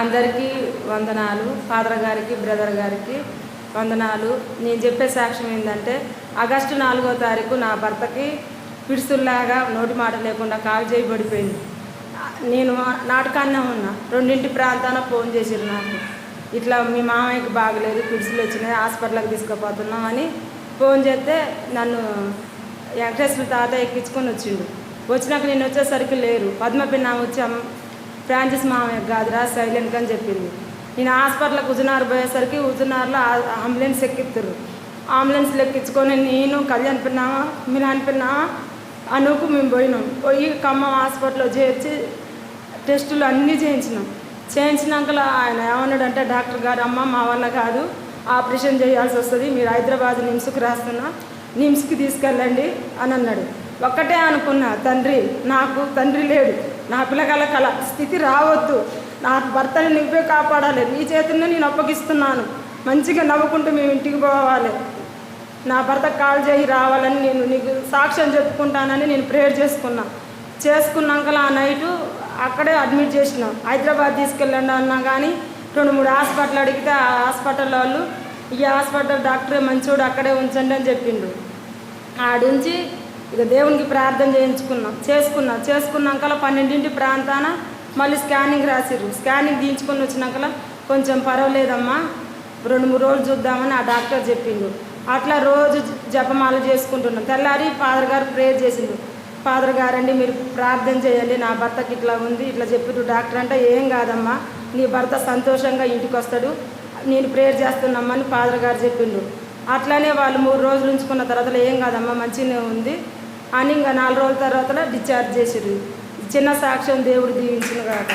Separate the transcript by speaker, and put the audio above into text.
Speaker 1: అందరికీ వందనాలు ఫాదర్ గారికి బ్రదర్ గారికి వందనాలు. నేను చెప్పే సాక్ష్యం ఏంటంటే ఆగస్టు నాలుగో తారీఖు నా భర్తకి పిడుసుల్లాగా నోటి మాట లేకుండా కాల్ చేయబడిపోయింది. నేను నాటకాన్నే ఉన్నా. రెండింటి ప్రాంతాన ఫోన్ చేసిరు నాకు. ఇట్లా మీ మామయ్యకి బాగలేదు పిడుసులు వచ్చినాయి హాస్పిటల్కి తీసుకుపోతున్నాం అని ఫోన్ చేస్తే నన్ను వెంకటేశ్వర తాత ఎక్కించుకొని వచ్చిండు. వచ్చినాక నేను వచ్చేసరికి లేరు. పద్మపిన్న వచ్చాం ఫ్రాన్సిస్ మామయ్య కాదురా సైలెంట్ అని చెప్పింది. నేను హాస్పిటల్కి హుజునార్ పోయేసరికి హుజునార్లో అంబులెన్స్ ఎక్కిస్తారు అంబులెన్స్ ఎక్కించుకొని నేను కళ్యాణ్ పిన్నామా మిలాన్ పిన్నామా అనుకు మేము పోయినాం. పోయి ఖమ్మం హాస్పిటల్లో చేర్చి టెస్టులు అన్నీ చేయించినాం. చేయించినాక ఆయన ఏమన్నాడంటే డాక్టర్ గారు అమ్మ మా వల్ల కాదు. ఆపరేషన్ చేయాల్సి వస్తుంది. మీరు హైదరాబాద్ నిమ్స్కి రాస్తున్నా నిమ్స్కి తీసుకెళ్ళండి అని అన్నాడు. ఒక్కటే అనుకున్నా తండ్రి నాకు తండ్రి లేడు. నా పిల్లగాల కల స్థితి రావద్దు. నా భర్తని నువ్వే కాపాడాలి. నీ చేతుల్లో నేను అప్పగిస్తున్నాను. మంచిగా నవ్వుకుంటూ మేము ఇంటికి పోవాలి. నా భర్త కాల్ చేయి రావాలని నేను నీకు సాక్ష్యం చెప్పుకుంటానని నేను ప్రేయర్ చేసుకున్నా. చేసుకున్నాక ఆ నైటు అక్కడే అడ్మిట్ చేసినాం. హైదరాబాద్ తీసుకెళ్ళండి అన్నా కానీ రెండు మూడు హాస్పిటల్ అడిగితే ఆ హాస్పిటల్ వాళ్ళు ఈ హాస్పిటల్ డాక్టర్ మంచోడు అక్కడే ఉంచండి అని చెప్పిండు. ఆడుంచి ఇక దేవునికి ప్రార్థన చేయించుకున్నాం. చేసుకున్నాం. చేసుకున్నాక పన్నెండింటి ప్రాంతాన మళ్ళీ స్కానింగ్ రాసిర్రు. స్కానింగ్ తీయించుకొని వచ్చినాక కొంచెం పర్వాలేదమ్మా రెండు మూడు రోజులు చూద్దామని ఆ డాక్టర్ చెప్పిండు. అట్లా రోజు జపమాల చేసుకుంటున్నాం. తెల్లారి ఫాదర్ గారు ప్రేయర్ చేసిండు. ఫాదర్ గారండి మీరు ప్రార్థన చేయండి నా భర్తకి ఇట్లా ఉంది ఇట్లా చెప్పిండు డాక్టర్ అంటే ఏం కాదమ్మా నీ భర్త సంతోషంగా ఇంటికి వస్తాడు నేను ప్రేయర్ చేస్తున్నామని ఫాదర్ గారు చెప్పిండు. అట్లానే వాళ్ళు మూడు రోజులు ఉంచుకున్న తర్వాత ఏం కాదమ్మా మంచిగానే ఉంది. అని ఇంకా నాలుగు రోజుల తర్వాత డిశ్చార్జ్ చేసిరు చిన్న సాక్ష్యం దేవుడు దీవించిన కాక